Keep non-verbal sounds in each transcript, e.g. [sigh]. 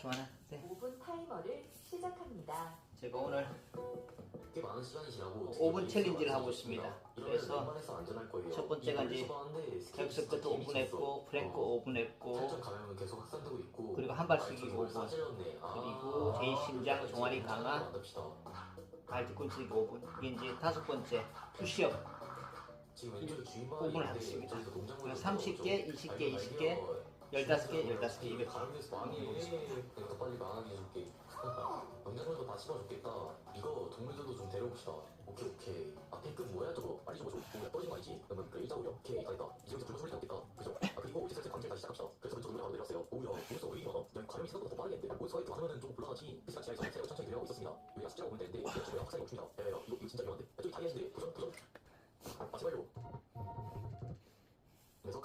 좋아나. 네. 5분 타이머를 시작합니다. 제가 오늘 꽤 많은 시간이 지나고 5분 챌린지를 하고 있습니다. 그래서 웬만해서 안전할 거예요. 첫 번째가 이제 격습 끝 진짜 5분 재밌었어. 했고, 프랭크 어. 5분 했고, 살점 감염은 계속 확산되고 있고 그리고 한 발씩 아, 저 5분. 싸질렀네. 아, 그리고 제일 심장, 종아리 이제 강화. 발 뒤꿈치 5분. 이게 이제 다섯 번째 푸시업. 지금 왼쪽에 주인만 5분을 하겠습니다. 그래서 30개, 20개, 20개, 15개, 15개, 입에 200개. 가르면서 망해. 내가 더 빨리 망하게 해줄게. [laughs] 영양분도 다 씹어줬겠다. 이거 동물들도 좀 데려봅시다. 오케이 오케이. 앞에 끝 뭐야 저거? 빨리 좀 줘줘. 뭐야 떨어진 거 아니지? 그러면 그 일자 오려. 오케이 다 됐다. 이제 여기서 불러 소리 나겠다. 그죠? 아 그리고 이제 슬슬 관계 다시 시작합시다. 그래서 왼쪽 눈으로 바로 내렸어요. 오우야 몬스터 왜 이러나? 야 가름이 생각보다 더 빠르겠는데? 몬스터 화이트 하면은 좀 올라가지. 비슷한 지하에서 새로 천천히 내려가고 있었습니다. 여기가 숫자가 오면 되는데 이게 지금 확산이 멈춥니다. 야 야 야 이거, 이거 진짜 위험한데? 야 저기 다이아인데 도전 도전. 아 제발요.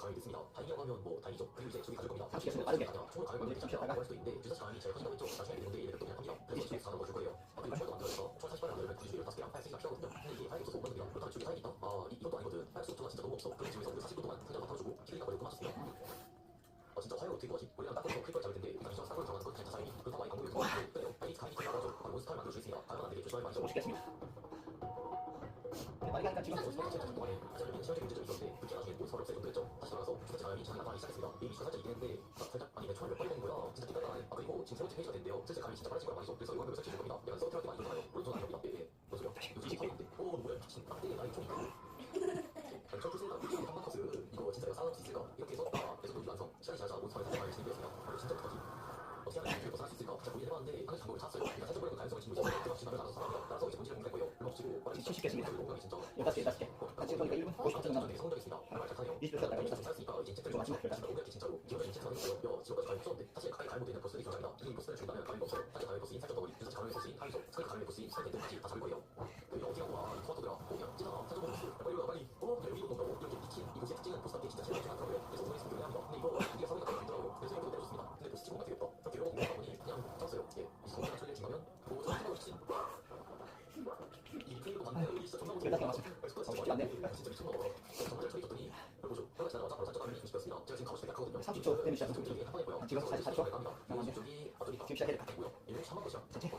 가위 됐습니다. 다이라고 하면 뭐 다이죠. 그리고 이제 저기 가질 겁니다. 삼십 개는 빠르게. 아니야. 총을 않아. 개다가. 할 수도 있는데 주사 장이 제일 커진다고 했죠. 나중에 되는데 얘네들 또 그냥 합니다. 그래서 주에 사는 거줄 거예요. 아 그리고 총알도 만들어서 총 40발 만들면 굳이 15개랑 하얀색이 필요하거든요. 근데 이게 하얀 없어서 못 만듭니다. 그렇다면 저기 하얀 있다. 아 이, 이것도 아니거든. 하얀 수가 진짜 너무 없어. 그래서 집에서 우리 40분 동안 상자가 바꿔주고 킬리가 걸고 맞췄습니다. 아 진짜 화요일 어떻게 구하지? 원래 딱 꺼서 클릭을 잡을 텐데 일단 진짜 사고를 당하는 건 진짜 사인이 그렇다고 많이 방법이 없어요. 그래요. 거의 나가죠. 아, 몬스터를 만들 수 있습니다. 가면 안 되게 조심하게 만들죠. 멋있겠습니다. 네, 하니까 지금 아. 아 지금. 예, 예. 아 네, 아 아? 어떻게 하면 이렇게 벗어날 수 있을까? 제가 고민을 해봤는데 하늘 장벽을 샀어요 일단 살짝 버리는 가능성을 친구 있어서 문제를 공개할 거예요 얼마 없이고 빠르게 70 개입니다. 공간이 진짜 15개, 15개. 같이 보니까 1분 50분 정도 되게 성공적이습니다 정말 잘 타네요 20초 썼다가 진짜 잘했으니까 이제 인체들을 좀 맞추고 맞추면 진짜 공략이 진짜로 기억이 인체 사는 거예요 야 지금까지 가입 없었는데 사실 가입 가입 못되는 버스들이 존재합니다 이 버스를 준다면 가입 없어요 사실 가입 버스인 살짝 덩어리 유사 가입 버스인 하이소 스컬 가입 버스인 스컬 랜드까지 다 잡을 거예요 그 어디라고 와이 토마토들아 오야 찌나 살짝 버스 빨리 와 빨리 어 야, 여기 이거 뭔가고 이렇게 미친 이곳의 특징은 보스한테 진짜 제일 중요하더라고요 그래서 오늘 성격을 합니다 근데 이거 우리가 사회가 되게 있더라고요 그래서 이거 내려줬습니다 근데 보스 친구가 되겠다 그렇게 여러 번 공부하다 보니 그냥 짰어요 30초 때문에 시작. 지금 44초. 남았네. 지금 시작해야 될 같고요. 전체.